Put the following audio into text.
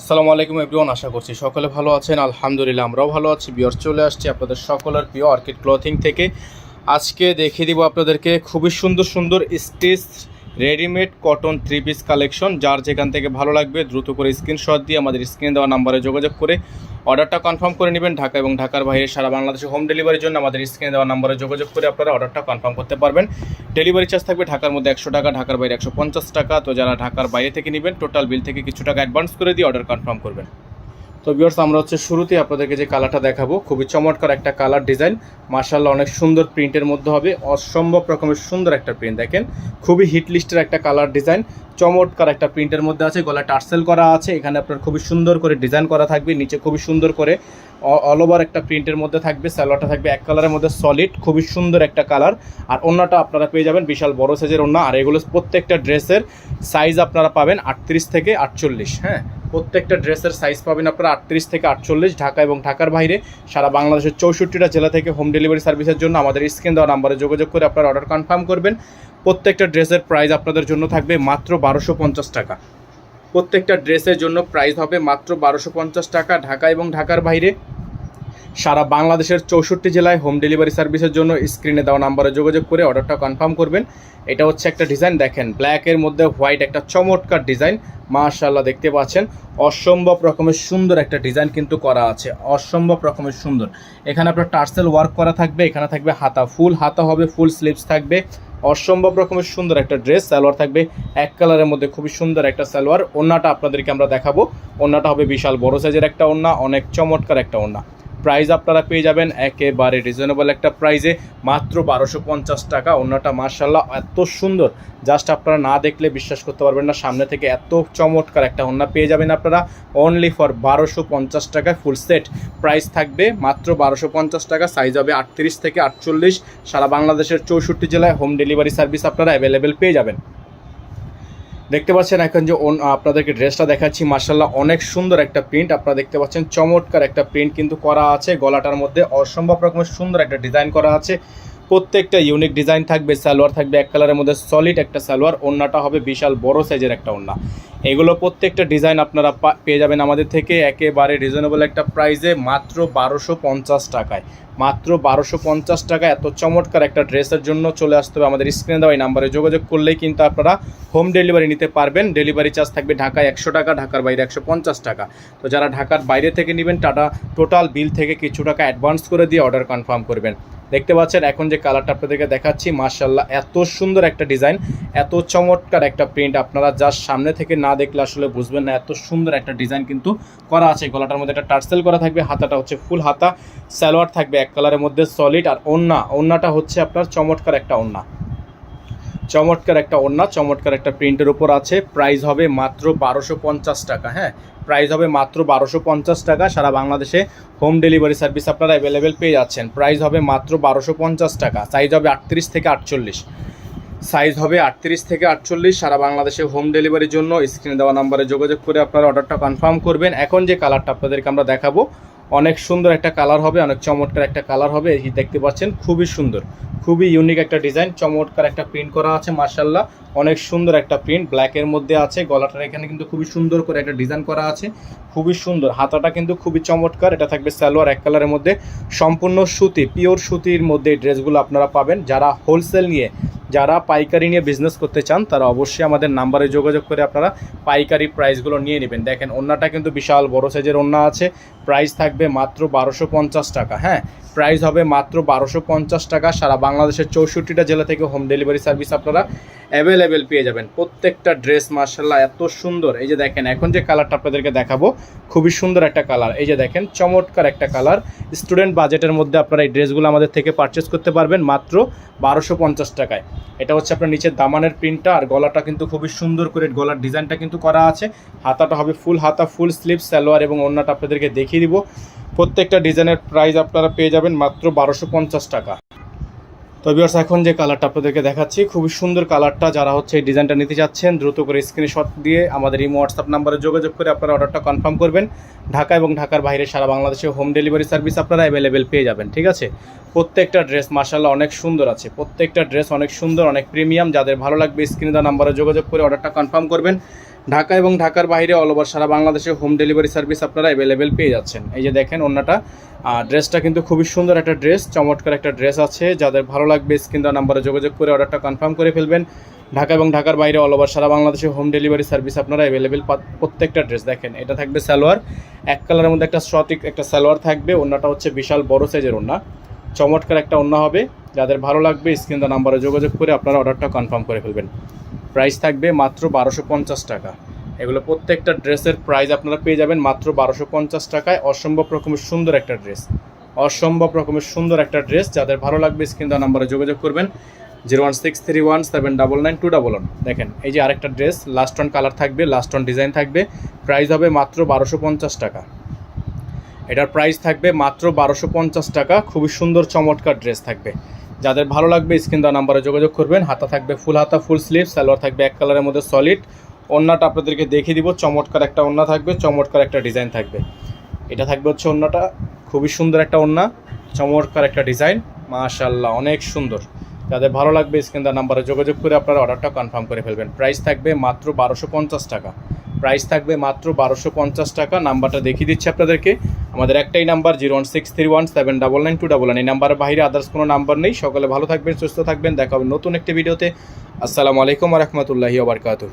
আসসালামু আলাইকুম এভরিওয়ান, আশা করছি সকলে ভালো আছেন। আলহামদুলিল্লাহ, আমরাও ভালো আছি। বিয়র চলে আসছি আপনাদের সকলের প্রিয় অর্কিড ক্লথিং থেকে। আজকে দেখিয়ে দিব আপনাদেরকে খুবই সুন্দর সুন্দর stitch readymade cotton three piece collection যার যেখান থেকে ভালো লাগবে দ্রুত করে স্ক্রিনশট দিয়ে আমাদের স্ক্রিনে দেওয়া নাম্বারে যোগাযোগ করে অর্ডারটা কনফার্ম করে নেবেন। ঢাকা এবং ঢাকার বাইরে সারা বাংলাদেশে হোম ডেলিভারির জন্য আমাদের স্ক্রিনে দেওয়া নাম্বারে যোগাযোগ করে আপনারা অর্ডারটা কনফার্ম করতে পারবেন। ডেলিভারি চার্জ থাকবে ঢাকার মধ্যে একশো টাকা, ঢাকার বাইরে একশো পঞ্চাশ টাকা। তো যারা ঢাকার বাইরে থেকে নেবেন টোটাল বিল থেকে কিছু টাকা অ্যাডভান্স করে দিয়ে অর্ডার কনফার্ম করবেন। তো বিয়ার্স আমরা হচ্ছে শুরুতেই আপনাদেরকে যে কালারটা দেখাবো, খুবই চমৎকার একটা কালার ডিজাইন মার্শাল্লাহ অনেক সুন্দর প্রিন্টের মধ্যে হবে। অসম্ভব রকমের সুন্দর একটা প্রিন্ট দেখেন। খুবই হিট লিস্টের একটা কালার ডিজাইন চমৎকার একটা প্রিন্টের মধ্যে আছে, গলায় টার্সেল করা আছে। এখানে আপনার খুবই সুন্দর করে ডিজাইন করা থাকবে, নিচে খুবই সুন্দর করে অল ওভার একটা প্রিন্টের মধ্যে থাকবে স্যালোয়ারটা থাকবে এক কালারের মধ্যে সলিড খুবই সুন্দর একটা কালার আর অন্যটা আপনারা পেয়ে যাবেন বিশাল বড় সাইজের অন্য। আর এগুলো প্রত্যেকটা ড্রেসের সাইজ আপনারা পাবেন আটত্রিশ থেকে আটচল্লিশ হ্যাঁ? প্রত্যেকটা ড্রেসের সাইজ পাবেন আপনারা আটত্রিশ থেকে আটচল্লিশ ঢাকা এবং ঢাকার বাইরে। সারা বাংলাদেশের চৌষট্টিটা জেলা থেকে হোম ডেলিভারি সার্ভিসের জন্য আমাদের স্ক্রিন দেওয়া নাম্বারে যোগাযোগ করে আপনারা অর্ডার কনফার্ম করবেন। প্রত্যেকটা ড্রেসের প্রাইস আপনাদের জন্য থাকবে মাত্র বারোশো পঞ্চাশ টাকা। প্রত্যেকটা ড্রেসের জন্য প্রাইস হবে মাত্র বারোশো পঞ্চাশ টাকা ঢাকা এবং ঢাকার বাইরে। সারা বাংলাদেশের চৌষট্টি জেলায় হোম ডেলিভারি সার্ভিসের জন্য স্ক্রিনে দেওয়া নাম্বারে যোগাযোগ করে অর্ডারটা কনফার্ম করবেন। এটা হচ্ছে একটা ডিজাইন দেখেন ব্ল্যাকের মধ্যে হোয়াইট একটা চমৎকার ডিজাইন মাশাল্লাহ দেখতে পাচ্ছেন। অসম্ভব রকমের সুন্দর একটা ডিজাইন কিন্তু করা আছে। অসম্ভব রকমের সুন্দর। এখানে আপনার টার্সেল ওয়ার্ক করা থাকবে, এখানে থাকবে হাতা ফুল হাতা হবে ফুল স্লিভস থাকবে। অসম্ভব রকমের সুন্দর একটা ড্রেস সালোয়ার থাকবে, এক কালারের মধ্যে খুবই সুন্দর একটা সালোয়ার। ওন্নাটা আপনাদেরকে আমরা দেখাবো। ওন্নাটা হবে বিশাল বড় সাইজের একটা ওন্না, অনেক চমৎকার একটা ওন্না। প্রাইস আপনারা পেয়ে যাবেন। একেবারে রিজনেবল একটা প্রাইসে মাত্র বারোশো পঞ্চাশ টাকা। অন্যটা মার্শাল্লাহ এত সুন্দর। জাস্ট আপনারা না দেখলে বিশ্বাস করতে পারবেন না। সামনে থেকে এত চমৎকার একটা ওন্না পেয়ে যাবেন আপনারা। অনলি ফর বারোশো পঞ্চাশ টাকায় ফুল সেট প্রাইস থাকবে। মাত্র বারোশো পঞ্চাশ টাকা। সাইজ হবে আটত্রিশ থেকে আটচল্লিশ। সারা বাংলাদেশের চৌষট্টি জেলায় হোম ডেলিভারি সার্ভিস আপনারা অ্যাভেলেবেল পেয়ে যাবেন। দেখতে পাচ্ছেন এখন যে আপনাদেরকে ড্রেসটা দেখাচ্ছি মার্শাল্লাহ অনেক সুন্দর একটা প্রিন্ট। আপনারা দেখতে পাচ্ছেন চমৎকার একটা প্রিন্ট কিন্তু করা আছে। গলাটার মধ্যে অসম্ভব রকমের সুন্দর একটা ডিজাইন করা আছে। প্রত্যেকটা ইউনিক ডিজাইন থাকবে, সালোয়ার থাকবে, এক কালারের মধ্যে সলিড একটা সালোয়ার। ওন্নাটা হবে বিশাল বড় সাইজের একটা ওন্না। এগুলো প্রত্যেকটা ডিজাইন আপনারা পেয়ে যাবেন আমাদের থেকে একেবারে রিজনেবল একটা প্রাইসে মাত্র বারোশো পঞ্চাশ টাকায়। মাত্র বারোশো পঞ্চাশ টাকা এত চমৎকার একটা ড্রেসের জন্য চলে আসতে হবে আমাদের স্ক্রিনে দেওয়া এই নাম্বারে যোগাযোগ করলেই কিন্তু আপনারা হোম ডেলিভারি নিতে পারবেন। ডেলিভারি চার্জ থাকবে ঢাকায় একশো টাকা, ঢাকার বাইরে একশো পঞ্চাশ টাকা। তো যারা ঢাকার বাইরে থেকে নেবেন, টাটা টোটাল বিল থেকে কিছু টাকা অ্যাডভান্স করে দিয়ে অর্ডার কনফার্ম করবেন। দেখতে পাচ্ছেন, এখন যে কালারটা আপনাদেরকে দেখাচ্ছি মার্শাল্লাহ এত সুন্দর একটা ডিজাইন এত চমৎকার একটা প্রিন্ট আপনারা যার সামনে থেকে না দেখলে আসলে বুঝবেন না, এত সুন্দর একটা ডিজাইন কিন্তু করা আছে। গলাটার মধ্যে একটা টার্সেল করা থাকবে, হাতাটা হচ্ছে ফুল হাতা স্যালোয়ার থাকবে এক কালারের মধ্যে সলিড আর ওন্না ওন্নাটা হচ্ছে আপনার চমৎকার একটা ওন্না চমৎকার একটা ওড়না, চমৎকার একটা প্রিন্টের উপর আছে। প্রাইস হবে মাত্র বারোশো পঞ্চাশ টাকা হ্যাঁ? প্রাইস হবে মাত্র বারোশো পঞ্চাশ টাকা। সারা বাংলাদেশে হোম ডেলিভারি সার্ভিস আপনারা অ্যাভেলেবেল পেয়ে যাচ্ছেন। প্রাইস হবে মাত্র বারোশো পঞ্চাশ টাকা। সাইজ হবে আটত্রিশ থেকে আটচল্লিশ। সাইজ হবে আটত্রিশ থেকে আটচল্লিশ। সারা বাংলাদেশে হোম ডেলিভারির জন্য স্ক্রিনে দেওয়া নাম্বারে যোগাযোগ করে আপনারা অর্ডারটা কনফার্ম করবেন। এখন যে কালারটা আপনাদেরকে আমরা দেখাবো অনেক সুন্দর একটা কালার হবে, অনেক চমৎকার একটা কালার হবে, এই দেখতে পাচ্ছেন, খুবই সুন্দর। খুবই ইউনিক একটা ডিজাইন চমৎকার একটা প্রিন্ট করা আছে মার্শাল্লাহ অনেক সুন্দর একটা প্রিন্ট ব্ল্যাকের মধ্যে আছে, গলাটার এখানে কিন্তু খুবই সুন্দর করে একটা ডিজাইন করা আছে, খুবই সুন্দর। হাতাটা কিন্তু খুবই চমৎকার, এটা থাকবে সালোয়ার এক কালারের মধ্যে। সম্পূর্ণ সুতি পিওর সুতির মধ্যে এই ড্রেসগুলো আপনারা পাবেন। যারা হোলসেল নিয়ে, যারা পাইকারি নিয়ে বিজনেস করতে চান, তারা অবশ্যই আমাদের নাম্বারে যোগাযোগ করে আপনারা পাইকারি প্রাইসগুলো নিয়ে নেবেন। দেখেন, ওন্নাটা কিন্তু বিশাল বড় সাইজের ওন্না আছে। প্রাইস থাকবে মাত্র বারোশো পঞ্চাশ টাকা হ্যাঁ? প্রাইস হবে মাত্র বারোশো পঞ্চাশ টাকা। সারা বাংলাদেশের চৌষট্টিটা জেলা থেকে হোম ডেলিভারি সার্ভিস আপনারা অ্যাভেলেবেল পেয়ে যাবেন। প্রত্যেকটা ড্রেস মার্শাল্লাহ এত সুন্দর। এই যে দেখেন, এখন যে কালারটা আপনাদেরকে দেখাবো, খুবই সুন্দর একটা কালার। এই যে দেখেন, চমৎকার একটা কালার। স্টুডেন্ট বাজেটের মধ্যে আপনারা এই ড্রেসগুলো আমাদের থেকে পারচেস করতে পারবেন মাত্র বারোশো পঞ্চাশ টাকায়। এটা হচ্ছে আপনার নিচের দামানের প্রিন্টটা আর গলাটা কিন্তু খুবই সুন্দর করে, গলার ডিজাইনটা কিন্তু করা আছে। হাতাটা হবে ফুল হাতা ফুল স্লিভ সালোয়ার এবং অন্যটা আপনাদেরকে দেখিয়ে দিব। প্রত্যেকটা ডিজাইনের প্রাইস আপনারা পেয়ে যাবেন মাত্র বারোশো পঞ্চাশ টাকা। তো বিয়ার্স এখন যে কালারটা আপনাদেরকে দেখাচ্ছি, খুবই সুন্দর কালারটা যারা হচ্ছে এই ডিজাইনটা নিতে যাচ্ছেন দ্রুত করে স্ক্রিনশট দিয়ে আমাদের এই হোয়াটসঅ্যাপ নাম্বারে যোগাযোগ করে আপনারা অর্ডারটা কনফার্ম করবেন। ঢাকা এবং ঢাকার বাইরে সারা বাংলাদেশে হোম ডেলিভারি সার্ভিস আপনারা অ্যাভেলেবেল পেয়ে যাবেন, ঠিক আছে? প্রত্যেকটা ড্রেস মার্শাল্লাহ অনেক সুন্দর আছে। প্রত্যেকটা ড্রেস অনেক সুন্দর, অনেক প্রিমিয়াম যাদের ভালো লাগবে স্ক্রিনে দেওয়া নাম্বারে যোগাযোগ করে অর্ডারটা কনফার্ম করবেন। ঢাকা এবং ঢাকার বাইরে অল ওভার সারা বাংলাদেশে হোম ডেলিভারি সার্ভিস আপনারা অ্যাভেলেবেল পেয়ে যাচ্ছেন। এই যে দেখেন অন্যটা ড্রেসটা কিন্তু খুবই সুন্দর একটা ড্রেস চমৎকার একটা ড্রেস আছে। যাদের ভালো লাগবে স্ক্রিন দেওয়া নাম্বারে যোগাযোগ করে অর্ডারটা কনফার্ম করে ফেলবেন। ঢাকা এবং ঢাকার বাইরে অল ওভার সারা বাংলাদেশে হোম ডেলিভারি সার্ভিস আপনারা অ্যাভেলেবেল প্রত্যেকটা ড্রেস দেখেন, এটা থাকবে সালোয়ার। এক কালারের মধ্যে একটা সঠিক একটা সালোয়ার থাকবে। অন্যটা হচ্ছে বিশাল বড় সাইজের ওন্না। চমৎকার একটা ওন্না হবে। যাদের ভালো লাগবে স্ক্রিন দেওয়া নাম্বারে যোগাযোগ করে আপনারা অর্ডারটা কনফার্ম করে ফেলবেন। প্রাইস থাকবে মাত্র বারোশো পঞ্চাশ টাকা। এগুলো প্রত্যেকটা ড্রেসের প্রাইস আপনারা পেয়ে যাবেন মাত্র বারোশো পঞ্চাশ টাকায়। অসম্ভব রকমের সুন্দর একটা ড্রেস। অসম্ভব রকমের সুন্দর একটা ড্রেস। যাদের ভালো লাগবে স্ক্রিন দেওয়া নাম্বারে যোগাযোগ করবেন। Zero one six three one seven double nine two double one. দেখেন, এই যে আরেকটা ড্রেস লাস্ট অন কালার থাকবে লাস্ট অন ডিজাইন থাকবে। প্রাইস হবে মাত্র বারোশো পঞ্চাশ টাকা। এটার প্রাইস থাকবে মাত্র বারোশো পঞ্চাশ টাকা। খুবই সুন্দর চমৎকার ড্রেস থাকবে। যাদের ভালো লাগবে স্ক্রিন দেওয়া নাম্বারে যোগাযোগ করবেন। হাতা থাকবে ফুল হাতা, ফুল স্লিভ, সালোয়ার থাকবে এক কালারের মধ্যে সলিড ওন্নাটা আপনাদেরকে দেখিয়ে দিব, চমৎকার একটা ওন্না থাকবে, চমৎকার একটা ডিজাইন থাকবে। এটা থাকবে হচ্ছে ওন্নাটা, খুবই সুন্দর একটা ওন্না, চমৎকার একটা ডিজাইন মাশাল্লাহ অনেক সুন্দর। যাদের ভালো লাগবে স্ক্রিন দেওয়া নাম্বারে যোগাযোগ করে আপনারা অর্ডারটা কনফার্ম করে ফেলবেন। প্রাইস থাকবে মাত্র বারোশো পঞ্চাশ টাকা। প্রাইস থাকবে মাত্র বারোশো পঞ্চাশ টাকা। নাম্বারটা দেখিয়ে দিচ্ছি আপনাদেরকে। আমাদের একটাই number, zero one six three one seven double nine two double nine. এই নাম্বারের বাইরে আদার্স কোনো নাম্বার নেই। সকলে ভালো থাকবেন, সুস্থ থাকবেন। দেখা হবে নতুন একটি ভিডিওতে। আসসালামু আলাইকুম রহমতুল্লাহি আবরকাত